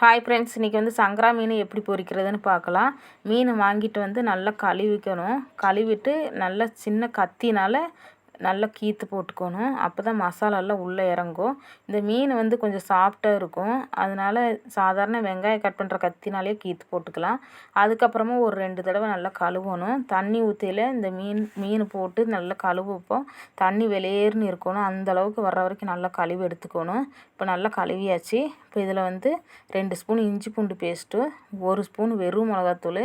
Hi friends இன்றைக்கி வந்து சங்கரா மீன் எப்படி பொரிக்கிறதுன்னு பார்க்கலாம். மீன் வாங்கிட்டு வந்து நல்லா கழுவிக்கணும். கழுவிட்டு நல்லா சின்ன கத்தினால் நல்லா கீற்று போட்டுக்கணும். அப்போ தான் மசாலாலாம் உள்ளே இறங்கும். இந்த மீன் வந்து கொஞ்சம் சாஃப்டாக இருக்கும். அதனால் சாதாரண வெங்காயம் கட் பண்ணுற கத்தினாலே கீற்று போட்டுக்கலாம். அதுக்கப்புறமா ஒரு ரெண்டு தடவை நல்லா கழுவணும். தண்ணி ஊற்றியில் இந்த மீன் மீன் போட்டு நல்லா கழுவுப்போம் தண்ணி வெளியேறுன்னு இருக்கணும். அந்த அளவுக்கு வர்ற வரைக்கும் நல்லா கழுவி எடுத்துக்கணும். இப்போ நல்லா கழுவியாச்சு. இப்போ இதில் வந்து ரெண்டு ஸ்பூன் இஞ்சி பூண்டு பேஸ்ட்டு ஒரு ஸ்பூன் வெறும் மிளகாத்தூள்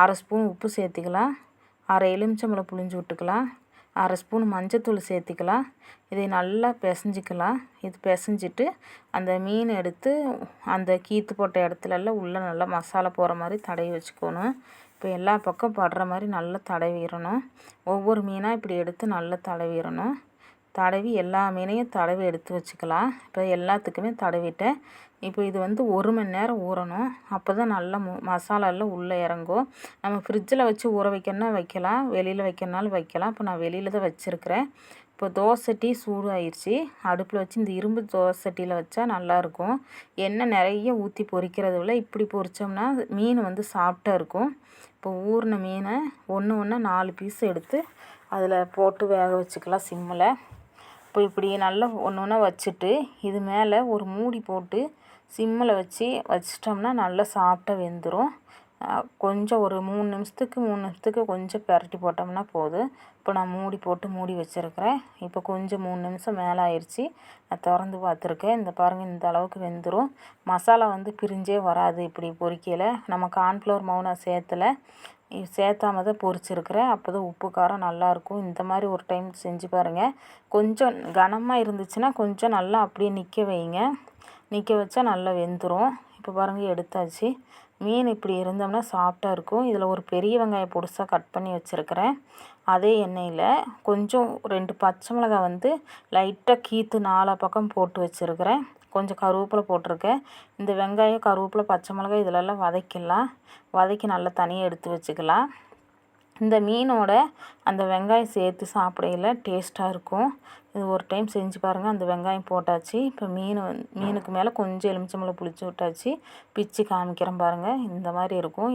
அரை ஸ்பூன் உப்பு சேர்த்துக்கலாம். அரை எலுமிச்சம்பழம் புளிஞ்சு விட்டுக்கலாம். அரை ஸ்பூன் மஞ்சத்தூள் சேர்த்திக்கலாம். இதை நல்லா பிசைஞ்சிக்கலாம். இது பிசைஞ்சிட்டு அந்த மீன் எடுத்து அந்த கீற்று போட்ட இடத்துலலாம் உள்ளே நல்லா மசாலா போகிற மாதிரி தடவி வச்சுக்கணும். இப்போ எல்லா பக்கம் படுற மாதிரி நல்லா தடவிடணும். ஒவ்வொரு மீனாக இப்படி எடுத்து நல்லா தடவிடணும். தடவி எல்லா மீனையும் தடவி எடுத்து வச்சுக்கலாம். இப்போ எல்லாத்துக்குமே தடவிட்டேன். இப்போ இது வந்து ஒரு மணி நேரம் ஊறணும். அப்போ தான் நல்லா மு மசாலாலாம் உள்ளே இறங்கும். நம்ம ஃப்ரிட்ஜில் வச்சு ஊற வைக்கணுன்னா வைக்கலாம். வெளியில் வைக்கணுனாலும் வைக்கலாம். இப்போ நான் வெளியில் தான் வச்சுருக்கிறேன். இப்போ தோசட்டி சூடு ஆயிடுச்சு அடுப்பில் வச்சு இந்த இரும்பு தோசட்டியில் வச்சா நல்லாயிருக்கும். எண்ணெய் நிறைய ஊற்றி பொரிக்கிறத விட இப்படி பொரித்தோம்னா மீன் வந்து சாஃப்டாக இருக்கும். இப்போ ஊறின மீனை ஒன்று ஒன்று நாலு பீஸ் எடுத்து அதில் போட்டு வேக வச்சுக்கலாம் சிம்மில். இப்போ இப்படி நல்லா ஒன்று ஒன்றா வச்சுட்டு இது மேலே ஒரு மூடி போட்டு சிம்மில் வச்சு வச்சிட்டோம்னா நல்லா சாஃப்டாக வெந்துடும் கொஞ்சம் ஒரு மூணு நிமிஷத்துக்கு மூணு நிமிஷத்துக்கு கொஞ்சம் பெரட்டி போட்டோம்னா போதும். இப்போ நான் மூடி போட்டு மூடி வச்சுருக்கிறேன். இப்போ கொஞ்சம் மூணு நிமிஷம் மேலே ஆயிடுச்சு நான் திறந்து பார்த்துருக்கேன். இந்த பாருங்கள் இந்த அளவுக்கு வெந்துடும் மசாலா வந்து பிரிஞ்சே வராது இப்படி பொரிக்கையில் நம்ம கார்ன்ஃப்ளவர் மாவு நான் சேர்த்தலை. சேர்த்தாம தான் பொரிச்சிருக்கிறேன் அப்போ தான் உப்பு காரம் நல்லாயிருக்கும் இந்த மாதிரி ஒரு டைம் செஞ்சு பாருங்கள் கொஞ்சம் கனமாக இருந்துச்சுன்னா கொஞ்சம் நல்லா அப்படியே நிற்க வைங்க. நிற்க வச்சா நல்லா வெந்துடும் இப்போ பாருங்கள் எடுத்தாச்சு. மீன் இப்படி இருந்தோம்னா சாஃப்டாக இருக்கும். இதில் ஒரு பெரிய வெங்காயம் பொடிசாக கட் பண்ணி வச்சுருக்கிறேன். அதே எண்ணெயில் கொஞ்சம் ரெண்டு பச்சை மிளகாய் வந்து லைட்டாக கீற்று நாலா பக்கம் போட்டு வச்சுருக்கிறேன். கொஞ்சம் கருவேப்பிலை போட்டிருக்கேன். இந்த வெங்காயம் கருவேப்பிலை பச்சை மிளகாய் இதிலெல்லாம் வதக்கிடலாம். வதக்கி நல்லா தனியாக எடுத்து வச்சுக்கலாம். இந்த மீனோட அந்த வெங்காயம் சேர்த்து சாப்பிடையில டேஸ்ட்டாக இருக்கும். இது ஒரு டைம் செஞ்சு பாருங்கள் அந்த வெங்காயம் போட்டாச்சு. இப்போ மீன் மீனுக்கு மேலே கொஞ்சம் எலுமிச்சம்பழம் புளிச்சு விட்டாச்சு. பிச்சு காமிக்கிறேன் பாருங்கள் இந்த மாதிரி இருக்கும்.